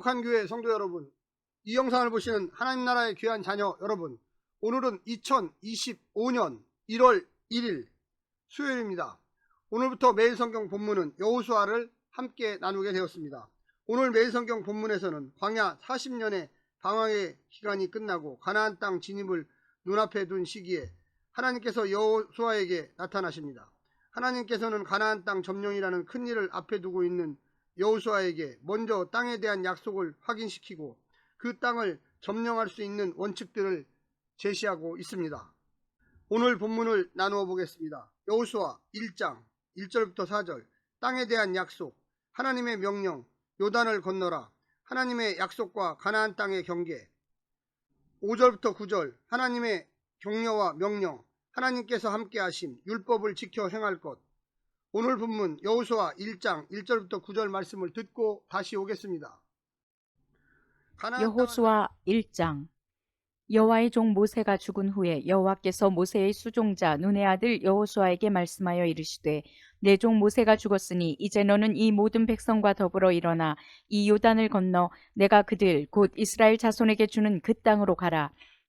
교회 성도 여러분, 이 영상을 보시는 하나님 나라의 귀한 자녀 여러분, 오늘은 2025년 1월 1일 수요일입니다. 오늘부터 매일 성경 본문은 여호수아를 함께 나누게 되었습니다. 오늘 매일 성경 본문에서는 광야 40년의 방황의 기간이 끝나고 가나안 땅 진입을 눈앞에 둔 시기에 하나님께서 여호수아에게 나타나십니다. 하나님께서는 가나안 땅 점령이라는 큰 일을 앞에 두고 있는 여호수아에게 먼저 땅에 대한 약속을 확인시키고 그 땅을 점령할 수 있는 원칙들을 제시하고 있습니다. 오늘 본문을 나누어 보겠습니다. 여호수아 1장 1절부터 4절. 땅에 대한 약속 하나님의 명령 요단을 건너라. 하나님의 약속과 가나안 땅의 경계. 5절부터 9절. 하나님의 격려와 명령 하나님께서 함께 하심 율법을 지켜 행할 것 오늘 본문 여호수아 1장 1절부터 9절 말씀을 듣고 다시 오겠습니다. 여호수아 1장 여호와의 종 모세가 죽은 후에 여호와께서 모세의 수종자 눈의 아들 여호수아에게 말씀하여 이르시되 내 종 모세가 죽었으니 이제 너는 이 모든 백성과 더불어 일어나 이 요단을 건너 내가 그들 곧 이스라엘 자손에게 주는 그 땅으로 가라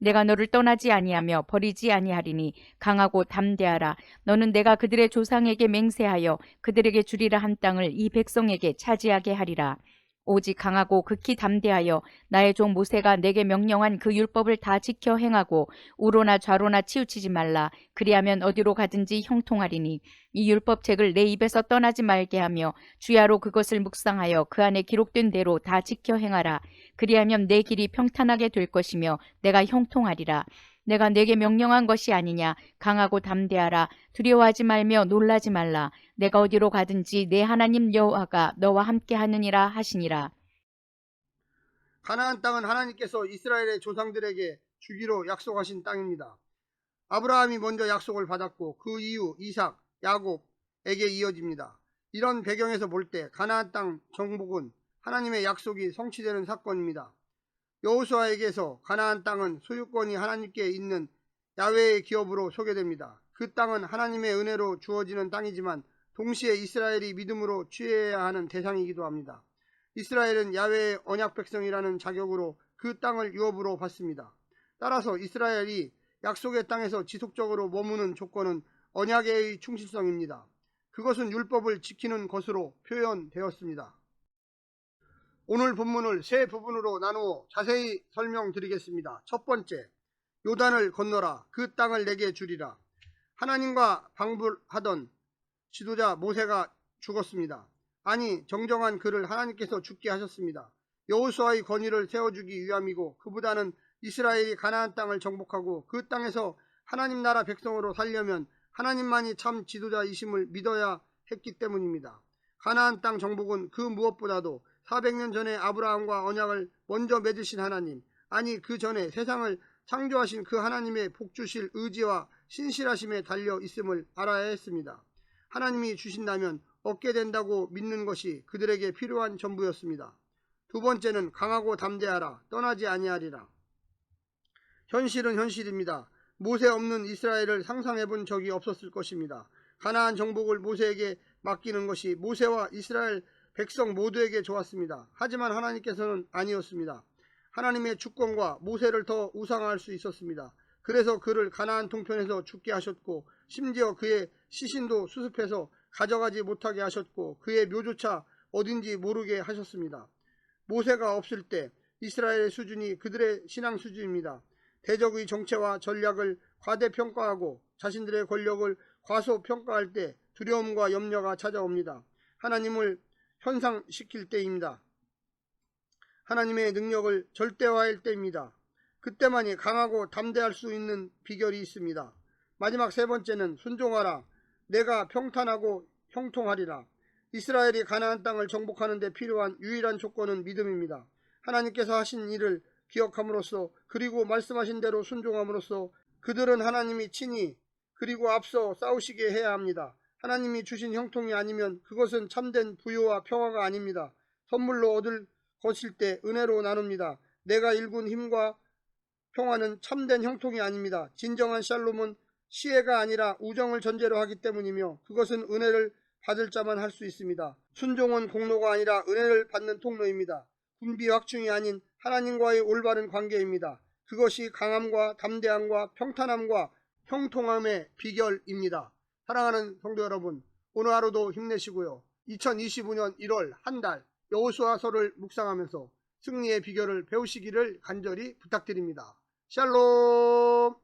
내가 너를 떠나지 아니하며 버리지 아니하리니 강하고 담대하라. 너는 내가 그들의 조상에게 맹세하여 그들에게 주리라 한 땅을 이 백성에게 차지하게 하리라. 오직 강하고 극히 담대하여 나의 종 모세가 내게 명령한 그 율법을 다 지켜 행하고 우로나 좌로나 치우치지 말라. 그리하면 어디로 가든지 형통하리니 이 율법책을 내 입에서 떠나지 말게 하며 주야로 그것을 묵상하여 그 안에 기록된 대로 다 지켜 행하라. 그리하면 내 길이 평탄하게 될 것이며 내가 형통하리라. 내가 내게 명령한 것이 아니냐. 강하고 담대하라. 두려워하지 말며 놀라지 말라. 내가 어디로 가든지 내 하나님 여호와가 너와 함께 하느니라 하시니라. 가나안 땅은 하나님께서 이스라엘의 조상들에게 주기로 약속하신 땅입니다. 아브라함이 먼저 약속을 받았고 그 이후 이삭, 야곱에게 이어집니다. 이런 배경에서 볼 때 가나안 땅 정복은 하나님의 약속이 성취되는 사건입니다. 여호수아에게서 가나안 땅은 소유권이 하나님께 있는 야훼의 기업으로 소개됩니다. 그 땅은 하나님의 은혜로 주어지는 땅이지만 동시에 이스라엘이 믿음으로 취해야 하는 대상이기도 합니다. 이스라엘은 야훼의 언약 백성이라는 자격으로 그 땅을 유업으로 받습니다. 따라서 이스라엘이 약속의 땅에서 지속적으로 머무는 조건은 언약의 충실성입니다. 그것은 율법을 지키는 것으로 표현되었습니다. 오늘 본문을 세 부분으로 나누어 자세히 설명드리겠습니다. 첫 번째, 요단을 건너라. 그 땅을 내게 주리라. 하나님과 방불하던 지도자 모세가 죽었습니다. 아니 정정한 그를 하나님께서 죽게 하셨습니다. 여호수아의 권위를 세워주기 위함이고 그보다는 이스라엘이 가나안 땅을 정복하고 그 땅에서 하나님 나라 백성으로 살려면 하나님만이 참 지도자이심을 믿어야 했기 때문입니다. 가나안 땅 정복은 그 무엇보다도 400년 전에 아브라함과 언약을 먼저 맺으신 하나님, 아니 그 전에 세상을 창조하신 그 하나님의 복주실 의지와 신실하심에 달려 있음을 알아야 했습니다. 하나님이 주신다면 얻게 된다고 믿는 것이 그들에게 필요한 전부였습니다. 두 번째는 강하고 담대하라 떠나지 아니하리라. 현실은 현실입니다. 모세 없는 이스라엘을 상상해 본 적이 없었을 것입니다. 가나안 정복을 모세에게 맡기는 것이 모세와 이스라엘 백성 모두에게 좋았습니다. 하지만 하나님께서는 아니었습니다. 하나님의 주권과 모세를 더 우상화할 수 있었습니다. 그래서 그를 가나안 통편에서 죽게 하셨고 심지어 그의 시신도 수습해서 가져가지 못하게 하셨고 그의 묘조차 어딘지 모르게 하셨습니다. 모세가 없을 때 이스라엘의 수준이 그들의 신앙 수준입니다. 대적의 정체와 전략을 과대평가하고 자신들의 권력을 과소평가할 때 두려움과 염려가 찾아옵니다. 하나님을 현상시킬 때입니다. 하나님의 능력을 절대화할 때입니다. 그때만이 강하고 담대할 수 있는 비결이 있습니다. 마지막 세 번째는 순종하라. 내가 평탄하고 형통하리라. 이스라엘이 가나안 땅을 정복하는 데 필요한 유일한 조건은 믿음입니다. 하나님께서 하신 일을 기억함으로써 그리고 말씀하신 대로 순종함으로써 그들은 하나님이 친히 그리고 앞서 싸우시게 해야 합니다. 하나님이 주신 형통이 아니면 그것은 참된 부유와 평화가 아닙니다. 선물로 얻을 것일 때 은혜로 나눕니다. 내가 일군 힘과 평화는 참된 형통이 아닙니다. 진정한 샬롬은 시혜가 아니라 우정을 전제로 하기 때문이며 그것은 은혜를 받을 자만 할 수 있습니다. 순종은 공로가 아니라 은혜를 받는 통로입니다. 군비 확충이 아닌 하나님과의 올바른 관계입니다. 그것이 강함과 담대함과 평탄함과 형통함의 비결입니다. 사랑하는 성도 여러분, 오늘 하루도 힘내시고요. 2025년 1월 한 달 여호수아서를 묵상하면서 승리의 비결을 배우시기를 간절히 부탁드립니다. 샬롬!